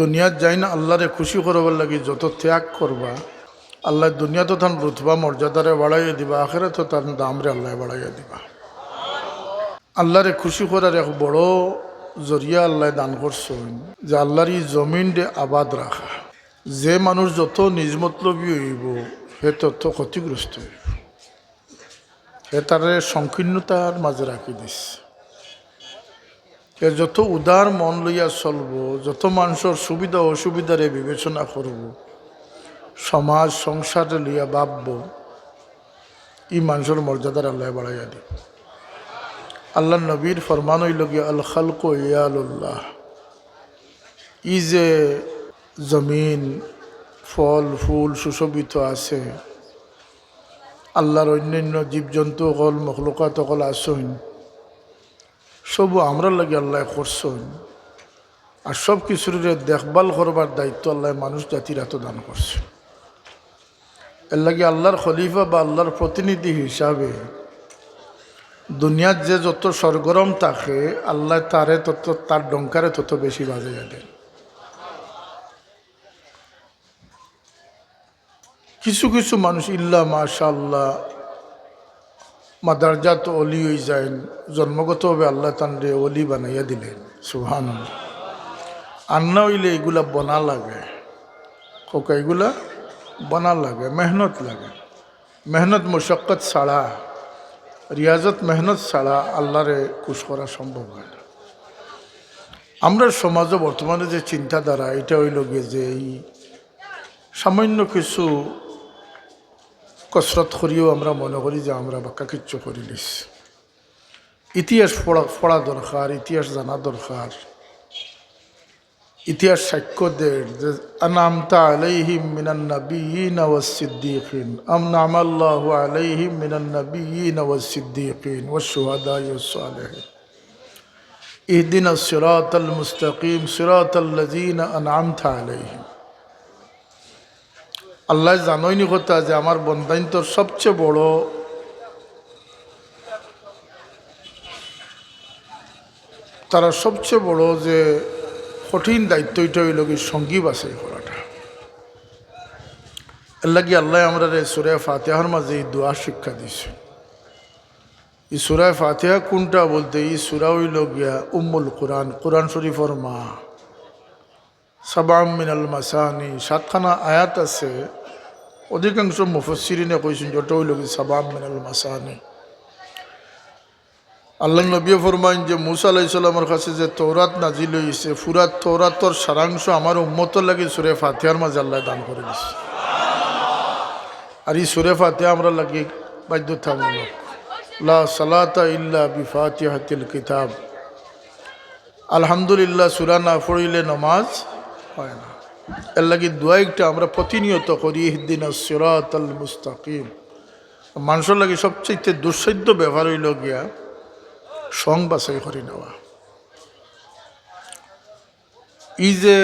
দুনিয়াত যাই না আল্লাহরে খুশি করবার লাগি যত ত্যাগ করবা, আল্লাহ দুনিয়া তো তার রুতবা, মর্যাদারে বাড়াইয়া দিবা আখেরে তো তার দামরে আল্লাহ বাড়াইয়া দিবা। আল্লাহরে খুশি করার এক বড় জরিয়া আল্লাহ দান করছেন যে আল্লাহর এই জমিনরে আবাদ রাখা। যে মানুষ যত নিজমতলবী হইব, সে তত ক্ষতিগ্রস্ত হইব। সে তারে সংকীর্ণতার মাঝে রাখি দিস এ যত উদার মন লইয়া চলব, যত মানুষের সুবিধা অসুবিধারে বিবেচনা করব, সমাজ সংসারে লইয়া ভাবব ই মানুষের মর্যাদার আল্লাহ বাড়াইয়া দিব আল্লাহ নবীর ফরমান হইল গিয়া, আল খালক ইয়ালুল্লাহ ই যে জমিন, ফল, ফুল সুশোভিত আছে, আল্লাহর অন্যান্য জীবজন্তু অকল মখলুকাত অকল আসইন সবু আমরা লাগে আল্লাহ করছেন। আর সব কিছুর দেখভাল করবার দায়িত্ব আল্লাহ মানুষ জাতির এত দান করছে। এর লাগে আল্লাহর খলিফা বা আল্লাহর প্রতিনিধি হিসাবে দুনিয়ার যে যত সরগরম থাকে, আল্লাহ তারে তত, তার ডঙ্কারে তত বেশি বাজাইয়া দেন। কিছু কিছু মানুষ ইল্লা মাশা আল্লাহ মাদারজাত অলি হয়ে যায়। জন্মগতভাবে আল্লাহ তানরে অলি বানাইয়া দিলেন। সুহান আন্না হইলে এগুলা বনা লাগে। কোকা এগুলা বনা লাগে, মেহনত লাগে। মেহনত মশক্কত ছাড়া, রিয়াজত মেহনত ছাড়া আল্লাহরে খুশ করা সম্ভব হয় না। আমরা সমাজে বর্তমানে যে চিন্তাধারা, এটা হইল গিয়ে যে এই সামান্য কিছু কসরত করিও আমরা মনে করি যে আমরা বাক্কা কিচ্ছু করি ইতিহাস পড়া পড়া দরকার, ইতিহাস জানা দরকার। ইতিহাস সাক্ষ্য দের যে আনামতা আলাইহিম মিনান নবীন ওয়াস সিদ্দিকিন আমনাম আল্লাহু আলাইহিম মিনান নবীন ওয়াস সিদ্দিকিন, ওয়াস শুহাদা ওয়াস সালেহিন। ইহদিনাস সিরাতাল মুস্তাকিম, সিরাতাল লাযীনা আলাইহিম। আল্লাহ জানইনি কথা যে আমার বন্ধাইন্তর সবচেয়ে বড়। তারা সবচেয়ে বড় যে কঠিন দায়িত্ব এটা হইল কি সঙ্গী বাছাই করাটা। এর লাগি আল্লাহ আমরা রে সুরে ফাতেহার মাঝে এই দোয়া শিক্ষা দিছে। এই সুরায় ফাতেহা কোনটা বলতে? এই সুরা হইল গিয়া উম্মুল কোরআন। কোরআন শরীফর মা। সাবাম মিনাল মাসানি, সাতখানা আয়াত আছে। অধিকাংশ মুফসিরিনে কইছেন যত হইল কি সাবাম মিনাল মাসানি। আল্লাহ নবী ফরমাইন যে মুসা আলাইসাল্লামের কাছে যে তৌরাত নাজিল হয়েছে ফুরাত তৌরাতর সারাংশ আমার উম্মত লাগে সুরে ফাতিহার মাঝে আল্লাহ দান করে দিছে। আর এই সুরে ফাতিহা আমরা লাগে বাধ্যতামূলক। লা সালাতা ইল্লা বিফাতিহাতিল কিতাব। আলহামদুলিল্লাহ সুরা না পড়িলে নমাজ হয় না। এর লাগে দোয়া একটা আমরা প্রতিনিয়ত করি, ইহদিন সিরাত আল মুস্তাকিম। মানুষের লাগে সবচেয়ে দুঃসাধ্য ব্যবহার হইল গিয়া সং বাছাই করে নেওয়া। ই যে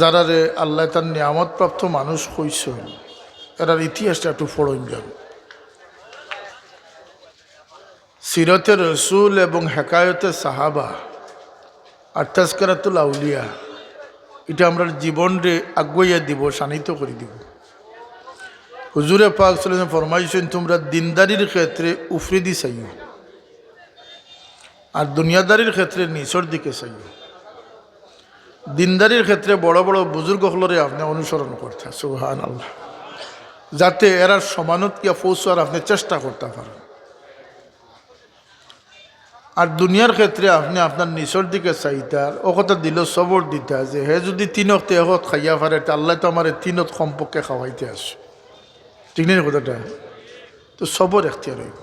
যারা রে আল্লাহ তার নিয়ামতপ্রাপ্ত মানুষ কইস এরার ইতিহাসটা একটু ফড়ন যান। সিরতে রসুল এবং হেকায়তে সাহাবা আর তাস্কারাতুল আউলিয়া, এটা আমরা জীবনরে আগুয়াইয়া দিব, শানিত করে দিব। হুজুরে পাক সাল্লাম ফরমাইছেন, তোমরা দিনদারির ক্ষেত্রে উফরিদি চাইও, আর দুনিয়াদারির ক্ষেত্রে নিচর দিকে চাইও। দিনদারির ক্ষেত্রে বড় বড় বুজুর্গ হলরে আপনি অনুসরণ করতে সুহান আল্লাহ যাতে এরা সমানত কিয়া পৌঁছার আপনি চেষ্টা করতে পারেন। আর দুনিয়ার ক্ষেত্রে আপনি আপনার নিচর দিকে চাইতার ও কথা দিল সবর দিতা যে হে যদি তিনত এহত খাইয়া পারে আল্লাহ তো আমার তিনত সম্পর্কে খাওয়াইতে আসে ঠিক নেই কথাটা? তো সবর এখতিয়ার হইব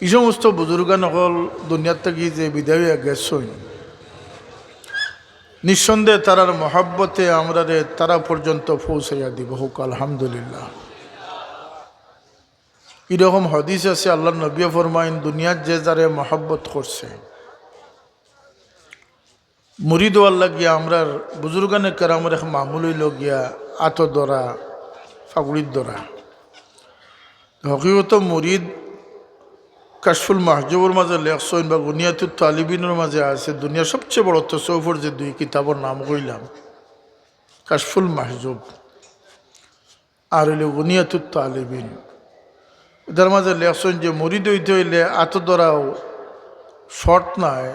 এই সমস্ত বুজুর্গানকল দুনিয়ার থেকে যে বিদায় গেছেন নিঃসন্দেহে তারার মহাব্বতে আমরা তারা পর্যন্ত পৌঁছাইয়া দিব। হোক, আলহামদুলিল্লাহ। এরকম হদিস আছে আল্লাহ নবী ফরমাইন, দুনিয়ার যে যারে মহাব্বত করছে। মুরিদ আল্লাহ গিয়া আমরার বুজুর্গানে কেরামের এক মামুল হইল গিয়া আত দরা ফাগুড়ির দরা হকিগত মুরিদ কাশফুল মাহজুবুর মাঝে লেখসইন বা গুনিয়াতুর তালিবিনের মাঝে আছে, দুনিয়ার সবচেয়ে বড় তসৌফর যে দুই কিতাবর নাম কইলাম, কাশফুল মাহজুব। আর হইলে গুনিয়াতুর তালিবিন। এটার মাঝে লেখসইন যে মরিদ হইতে হইলে আত দ্বারাও শর্ট নাই।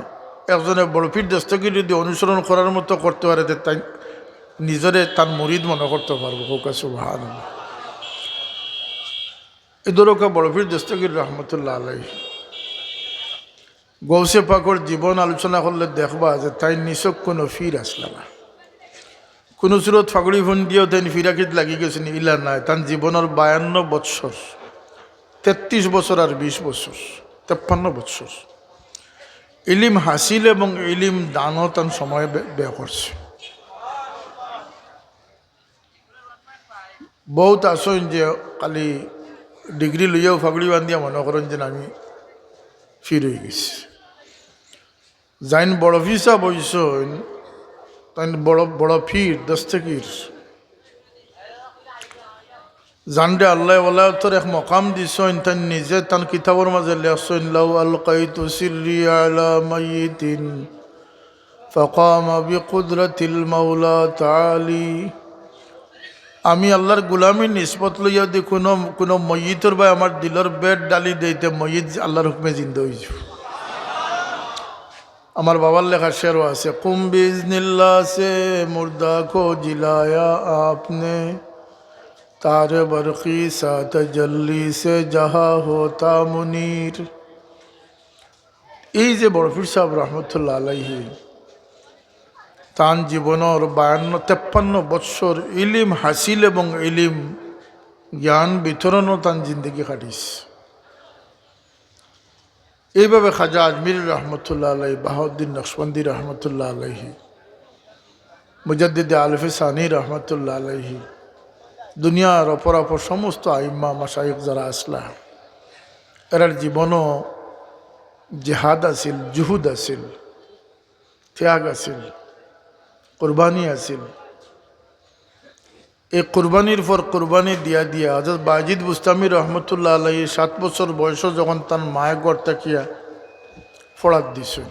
একজনে বড়ফির দস্তগির যদি অনুসরণ করার মতো করতে পারে তাই নিজরে তার মরিদ মনে করতে পারব। হোকা সুবাহান এদরকা বড়ফির দস্তগির রহমতুল্লাহ আলাই গৌসে পাকর জীবন আলোচনা করলে দেখবা যে তাই নিচক কোনো ফির আসলা না। কোনো সুরত ফাগড়ি দিয়েও তাই ফিরাকিত লাগি গেছেন, ইলা নাই। তার জীবনের বায়ান্ন বৎসর। তেত্রিশ বছর আর বিশ বছর, তেপ্পান্ন বৎসর ইলিম হাসিল এবং ইলিম দানও তার সময় ব্যয় করছে। বহুত আসন যে খালি ডিগ্রি লইয়াও ফাগড়ি বান্ধিয়া মনে করেন যে আমি ফির হয়ে গেছি। যাইন বড় ফিসা বইসন তাই বড় বড় ফির দস্তকির জানডে আল্লাহ ওলা তোর এক মকাম দিছইন তাই নিজে তান কিতাবর মাঝে লেখছইন লাউ আল কাইতু সিররি আলা মাইতিন فقام بقدرة المولى تعالي আমি আল্লাহর গুলামি নিসবত লইয়া দি কোনো কোনো ময়িতর বা আমার দিলর বেড ডালি দেইতে ময়িত আল্লাহর হুকমে জিন্দা হয়েছে আমার বাবার লেখা শেরও আছে কুম বিজনিল্লা সে মুর্দা কো জিলায়া আপনে তারে বরকি সাত জল্লি সে যাহা হোতা মুনির। এই যে বরফির সাহেব রহমতুল্লাহ আলাইহি তান জীবনের বায়ান্ন, তেপ্পান্ন বৎসর ইলিম হাসিল এবং ইলিম জ্ঞান বিতরণও তান জিন্দগি কাটিস এইভাবে খাজা আজমির রহমতুল্লাহ আলাই বাহাউদ্দিন নকশবন্দি রহমতুল্লাহ আলাইহি, মুজাদ্দিদ আলফে সানি রহমতুল্লাহ আলাইহি দুনিয়ার অপর অপর সমস্ত আইম্মা মাসাইক যারা আসলা, এরার জীবনও জেহাদ আছিল, জুহুদ আছিল, ত্যাগ আছিল, কোরবানি আছিল। এই কোরবানির পর কোরবানি দিয়া দিয়া হজরত বাজিদ বুস্তামি রহমতুল্লাহ আলাই সাত বছর বয়স যখন তার মায়ের ঘর তাকিয়া ফড়াত দিছেন,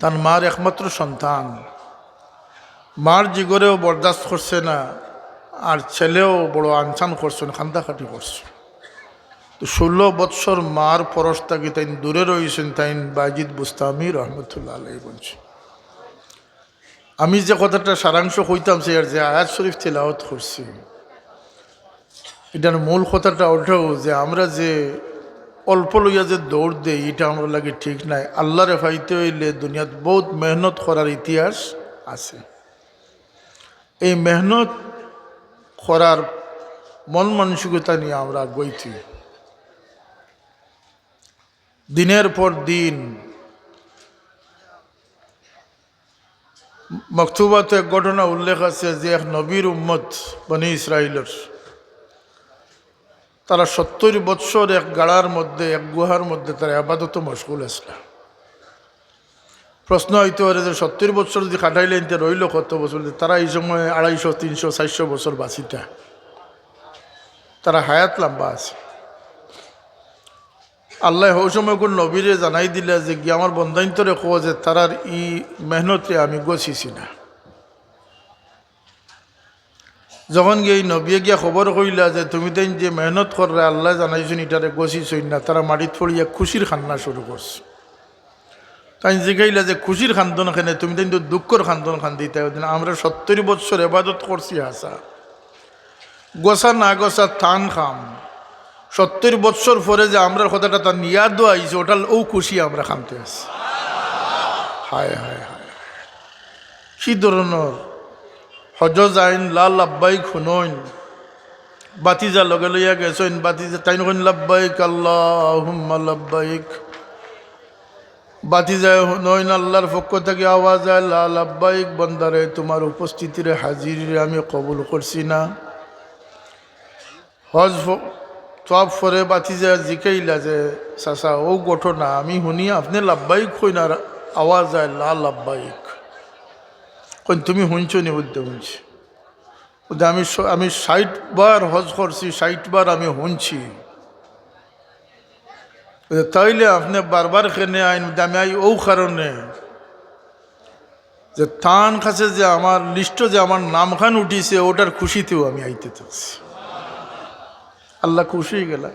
তার মার একমাত্র সন্তান। মার জিগরেও বরদাস্ত করছে না। আর ছেলেও বড় আনসান করছেন খান্দাখাটি করছে। তো ষোলো বৎসর মার পরশ তাকে তাই দূরে রয়েছেন তাইন বাজিদ বুস্তামি রহমতুল্লাহ আলাই বলছে। আমি যে কথাটা সারাংশ কইতাম সে আর যে আয়াত শরীফ তেলাওয়াত করছি, এটার মূল কথাটা ওঠাও যে আমরা যে অল্প লইয়া যে দৌড় দেই, এটা আমরা লাগে ঠিক নাই। আল্লাহ রেফাইতে হইলে দুনিয়াত বহুত মেহনত করার ইতিহাস আছে। এই মেহনত করার মন মানসিকতা নিয়ে আমরা গইছি। দিনের পর দিন মকতুবাত এক ঘটনা উল্লেখ আছে যে এক নবীর উম্মত বনি ইসরায়েলের তারা সত্তর বৎসর এক গাড়ার মধ্যে, এক গুহার মধ্যে তারা আপাতত মশগুল আসল প্রশ্ন যে সত্তর বছর যদি কাটাইলেন তে রইল কত বছর? তারা এই সময় আড়াইশো, তিনশো, চারশো বছর বাঁচিতা। তারা হায়াত লম্বা আছে। আল্লাহ ওই সময় কোন নবীরে জানাই দিলে যে কি আমার বন্ধান্তরে কো যে তারার ই মেহনতে আমি গছিছি না। যখন গিয়ে এই নবীয়ে গিয়া খবর কইলা যে তুমি তাই যে মেহনত করলে আল্লাহ জানাইছেন ইটারে গছিছই না, তারা মাটিত পড়িয়া খুশির খান্না শুরু করছে। তাই জিগাইলা যে খুশির খান্দন খানে তুমি তাই তো দুঃখর খান্দন খান দিতে আমরা সত্তর বৎসর এবাদত করছি হাসা গোসা না গোসা থান খাম। সত্তর বৎসর পরে যে আমরা কথাটা তার নিয়াদ আইছে ওটা ও খুশি আমরা খামতে আছি। হায় হায় হায় কি ধরনের? হজ যাইন, লাল আব্বাই খুনইন বাতিজা লগে লইয়া গেছেন, বাতিজা তাই নকইন লাব্বাইক আল্লাহ লাব্বাইক। বাতি যায় নইন আল্লাহর পক্ষ থেকে আওয়াজ আয় লাল আব্বাইক বন্দারে তোমার উপস্থিতিরে হাজির আমি কবুল করছি না। হজ সব ফরে বাতি যায় জিকাইলা যে চাচা ও ঘটনা, আমি শুনি, আপনি লাভবাহিক হই না আওয়াজ আয় লাল লাভবাহিক কই তুমি শুনছো নি বলতে শুনছি। আমি আমি ষাট বার হজ করছি ষাট বার আমি শুনছি। তাইলে আপনি বারবার কেনে আইন আমি আই ও কারণে। যে তান কাছে যে আমার লিস্ট যে আমার নামখান উঠিছে, ওটার খুশিতেও আমি আইতে থাকছি আল্লাহ খুশি গেলাম